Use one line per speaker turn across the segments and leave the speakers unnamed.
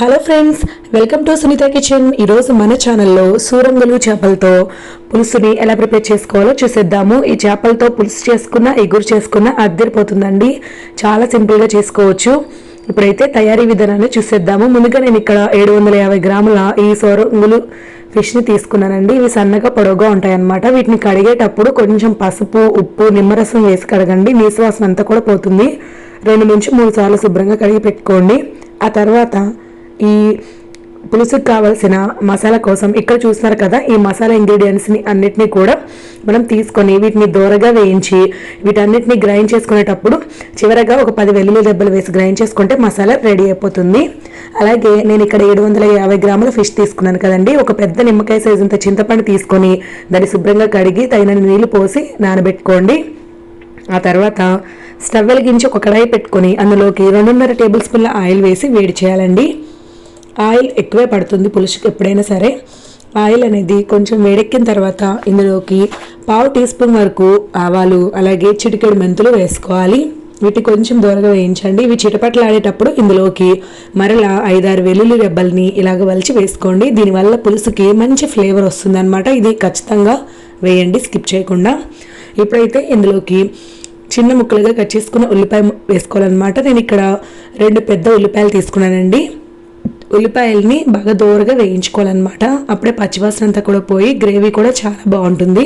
Hello friends welcome to Sunitha kitchen ఈరోజు మన ఛానల్లో సూరంగులు చేపలతో పులుసుని ఎలా ప్రిపేర్ చేసుకోవాలో చూసేద్దాము. ఈ చేపలతో పులుసు చేసుకున్న ఎగురు చేసుకున్న అద్దరిపోతుందండి. చాలా సింపుల్గా చేసుకోవచ్చు. ఇప్పుడైతే తయారీ విధానాన్ని చూసేద్దాము. ముందుగా నేను ఇక్కడ ఏడు వందల యాభై గ్రాముల ఈ సూరంగులు ఫిష్ని తీసుకున్నానండి. ఇవి సన్నగా పొడవుగా ఉంటాయన్నమాట. వీటిని కడిగేటప్పుడు కొంచెం పసుపు ఉప్పు నిమ్మరసం వేసి కడగండి. నీసువాసన అంతా కూడా పోతుంది. రెండు నుంచి మూడు సార్లు శుభ్రంగా కడిగి పెట్టుకోండి. ఆ తర్వాత ఈ పులుసుకు కావాల్సిన మసాలా కోసం ఇక్కడ చూస్తున్నారు కదా ఈ మసాలా ఇంగ్రీడియంట్స్ని అన్నిటినీ కూడా మనం తీసుకొని వీటిని దూరగా వేయించి వీటన్నిటిని గ్రైండ్ చేసుకునేటప్పుడు చివరగా ఒక పది వెల్లుల్లి దెబ్బలు వేసి గ్రైండ్ చేసుకుంటే మసాలా రెడీ అయిపోతుంది. అలాగే నేను ఇక్కడ ఏడు వందల యాభై గ్రాముల ఫిష్ తీసుకున్నాను కదండి. ఒక పెద్ద నిమ్మకాయ సైజు అంత చింతపండు తీసుకొని దాన్ని శుభ్రంగా కడిగి తగినన్ని నీళ్ళు పోసి నానబెట్టుకోండి. ఆ తర్వాత స్టవ్ వెలిగించి ఒక కడాయి పెట్టుకొని అందులోకి రెండున్నర టేబుల్ స్పూన్ల ఆయిల్ వేసి వేడి చేయాలండి. ఆయిల్ ఎక్కువే పడుతుంది పులుసుకి ఎప్పుడైనా సరే. ఆయిల్ అనేది కొంచెం వేడెక్కిన తర్వాత ఇందులోకి పావు టీ స్పూన్ వరకు ఆవాలు అలాగే చిటికెడు మెంతులు వేసుకోవాలి. వీటి కొంచెం దూరగా వేయించండి. ఇవి చిటపట్లాడేటప్పుడు ఇందులోకి మరలా ఐదారు వెల్లుల్లి రెబ్బల్ని ఇలాగ వలిచి వేసుకోండి. దీనివల్ల పులుసుకి మంచి ఫ్లేవర్ వస్తుందన్నమాట. ఇది ఖచ్చితంగా వేయండి స్కిప్ చేయకుండా. ఇప్పుడైతే ఇందులోకి చిన్న ముక్కలుగా కట్ చేసుకున్న ఉల్లిపాయ వేసుకోవాలన్నమాట. నేను ఇక్కడ రెండు పెద్ద ఉల్లిపాయలు తీసుకున్నానండి. ఉల్లిపాయల్ని బాగా దోరగా వేయించుకోవాలన్నమాట. అప్పుడే పచ్చివాసన అంతా కూడా పోయి గ్రేవీ కూడా చాలా బాగుంటుంది.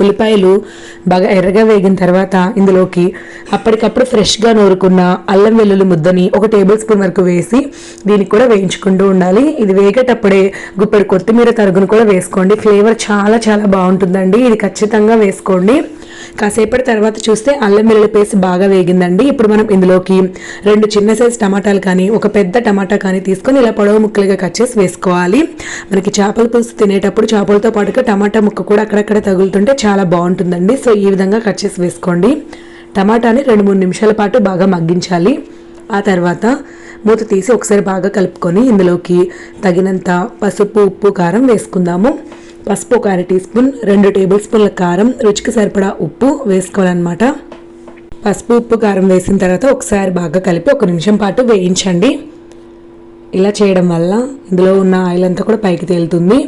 ఉల్లిపాయలు బాగా ఎర్రగా వేగిన తర్వాత ఇందులోకి అప్పటికప్పుడు ఫ్రెష్గా నూరుకున్న అల్లం వెల్లుల్లి ముద్దని ఒక టేబుల్ స్పూన్ వరకు వేసి దీనికి కూడా వేయించుకుంటూ ఉండాలి. ఇది వేగేటప్పుడే గుప్పెడు కొత్తిమీర తరుగును కూడా వేసుకోండి. ఫ్లేవర్ చాలా చాలా బాగుంటుందండి. ఇది ఖచ్చితంగా వేసుకోండి. కాసేపటి తర్వాత చూస్తే అల్లం వెల్లుల్లి పేస్ట్ బాగా వేగిందండి. ఇప్పుడు మనం ఇందులోకి రెండు చిన్న సైజ్ టమాటాలు కానీ ఒక పెద్ద టమాటా కానీ తీసుకొని ఇలా పొడవు ముక్కలుగా కట్ చేసి వేసుకోవాలి. మనకి చేపల పులుసు తినేటప్పుడు చేపలతో పాటుగా టమాటా ముక్క కూడా అక్కడక్కడ తగులుతుంటే చాలా బాగుంటుందండి. సో ఈ విధంగా కట్ చేసి వేసుకోండి. టమాటాని రెండు మూడు నిమిషాల పాటు బాగా మగ్గించాలి. ఆ తర్వాత మూత తీసి ఒకసారి బాగా కలుపుకొని ఇందులోకి తగినంత పసుపు ఉప్పు కారం వేసుకుందాము. పసుపు ఒక అర టీ స్పూన్ రెండు టేబుల్ స్పూన్ల కారం రుచికి సరిపడా ఉప్పు వేసుకోవాలన్నమాట. పసుపు ఉప్పు కారం వేసిన తర్వాత ఒకసారి బాగా కలిపి ఒక నిమిషం పాటు వేయించండి. ఇలా చేయడం వల్ల ఇందులో ఉన్న ఆయిల్ అంతా కూడా పైకి తేలుతుంది.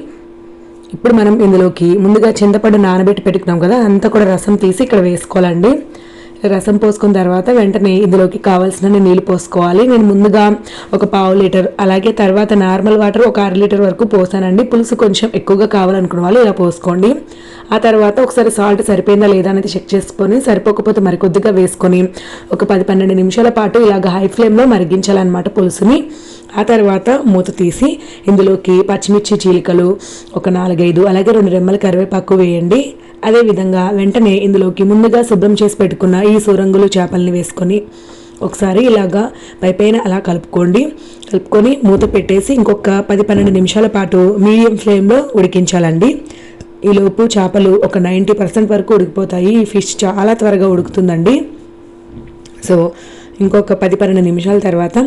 ఇప్పుడు మనం ఇందులోకి ముందుగా చింతపండు నానబెట్టి పెట్టుకున్నాం కదా అంతా కూడా రసం తీసి ఇక్కడ వేసుకోవాలండి. రసం పోసుకున్న తర్వాత వెంటనే ఇందులోకి కావాల్సిన నీళ్ళు పోసుకోవాలి. నేను ముందుగా ఒక పావు లీటర్ అలాగే తర్వాత నార్మల్ వాటర్ ఒక అర లీటర్ వరకు పోసానండి. పులుసు కొంచెం ఎక్కువగా కావాలనుకున్న వాళ్ళు ఇలా పోసుకోండి. ఆ తర్వాత ఒకసారి సాల్ట్ సరిపోయిందా లేదా అనేది చెక్ చేసుకొని సరిపోకపోతే మరికొద్దిగా వేసుకొని ఒక పది పన్నెండు నిమిషాల పాటు ఇలాగ హై ఫ్లేమ్లో మరిగించాలన్నమాట పులుసుని. ఆ తర్వాత మూత తీసి ఇందులోకి పచ్చిమిర్చి చీలికలు ఒక నాలుగైదు అలాగే రెండు రెమ్మల కరివేపాకు వేయండి. అదేవిధంగా వెంటనే ఇందులోకి ముందుగా శుభ్రం చేసి పెట్టుకున్న ఈ సొరంగులు చేపల్ని వేసుకొని ఒకసారి ఇలాగా పైపైన అలా కలుపుకోండి. కలుపుకొని మూత పెట్టేసి ఇంకొక పది పన్నెండు నిమిషాల పాటు మీడియం ఫ్లేమ్లో ఉడికించాలండి. ఈలోపు చేపలు ఒక నైంటీ పర్సెంట్ వరకు ఉడికిపోతాయి. ఈ ఫిష్ చాలా త్వరగా ఉడుకుతుందండి. సో ఇంకొక పది పన్నెండు నిమిషాల తర్వాత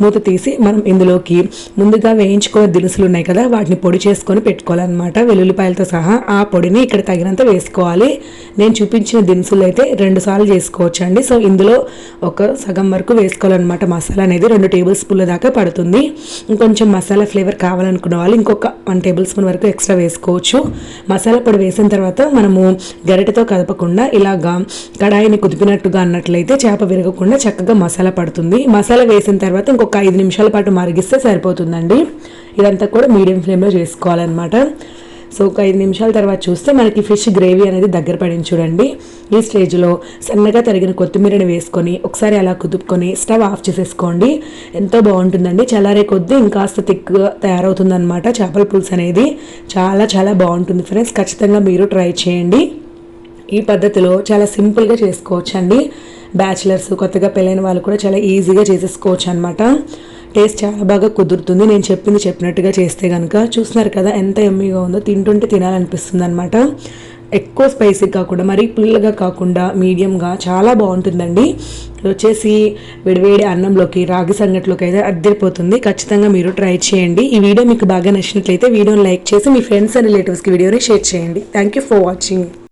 మూత తీసి మనం ఇందులోకి ముందుగా వేయించుకున్న దినుసులు ఉన్నాయి కదా వాటిని పొడి చేసుకొని పెట్టుకోవాలన్నమాట. వెల్లుల్లిపాయలతో సహా ఆ పొడిని ఇక్కడ తగినంత వేసుకోవాలి. నేను చూపించిన దినుసులు అయితే రెండు సార్లు చేసుకోవచ్చు అండి సో ఇందులో ఒక సగం వరకు వేసుకోవాలన్నమాట. మసాలా అనేది రెండు టేబుల్ స్పూన్ల దాకా పడుతుంది. ఇంకొంచెం మసాలా ఫ్లేవర్ కావాలనుకున్న వాళ్ళు ఇంకొక వన్ టేబుల్ స్పూన్ వరకు ఎక్స్ట్రా వేసుకోవచ్చు. మసాలా పొడి వేసిన తర్వాత మనము గరిటతో కదపకుండా ఇలాగా కడాయిని కుదిపినట్టుగా అన్నట్లయితే చేప విరగకుండా చక్కగా మసాలా పడుతుంది. మసాలా వేసిన తర్వాత ఇంకొక ఐదు నిమిషాల పాటు మరిగిస్తే సరిపోతుందండి. ఇదంతా కూడా మీడియం ఫ్లేమ్లో చేసుకోవాలన్నమాట. సో ఒక ఐదు నిమిషాల తర్వాత చూస్తే మనకి ఫిష్ గ్రేవీ అనేది దగ్గర పడింది చూడండి. ఈ స్టేజ్లో సన్నగా తరిగిన కొత్తిమీరని వేసుకొని ఒకసారి అలా కుదుపుకొని స్టవ్ ఆఫ్ చేసేసుకోండి. ఎంతో బాగుంటుందండి. చల్లారే కొద్దీ ఇంకాస్త థిక్గా తయారవుతుందన్నమాట చేపల పులుసు అనేది. చాలా చాలా బాగుంటుంది ఫ్రెండ్స్. ఖచ్చితంగా మీరు ట్రై చేయండి. ఈ పద్ధతిలో చాలా సింపుల్గా చేసుకోవచ్చండి. బ్యాచిలర్స్ కొత్తగా పెళ్ళైన వాళ్ళు కూడా చాలా ఈజీగా చేసేసుకోవచ్చు అనమాట టేస్ట్ చాలా బాగా కుదురుతుంది. నేను చెప్పింది చెప్పినట్టుగా చేస్తే కనుక చూస్తున్నారు కదా ఎంత ఎమ్మీగా ఉందో. తింటుంటే తినాలనిపిస్తుంది అనమాట ఎక్కువ స్పైసీ కాకుండా మరీ పుల్లగా కాకుండా మీడియంగా చాలా బాగుంటుందండి. వచ్చేసి విడివేడి అన్నంలోకి రాగి సంగట్లోకి అయితే అద్దరిపోతుంది. ఖచ్చితంగా మీరు ట్రై చేయండి. ఈ వీడియో మీకు బాగా నచ్చినట్లయితే వీడియోని లైక్ చేసి మీ ఫ్రెండ్స్ అండ్ రిలేటివ్స్కి వీడియోని షేర్ చేయండి. Thank you for watching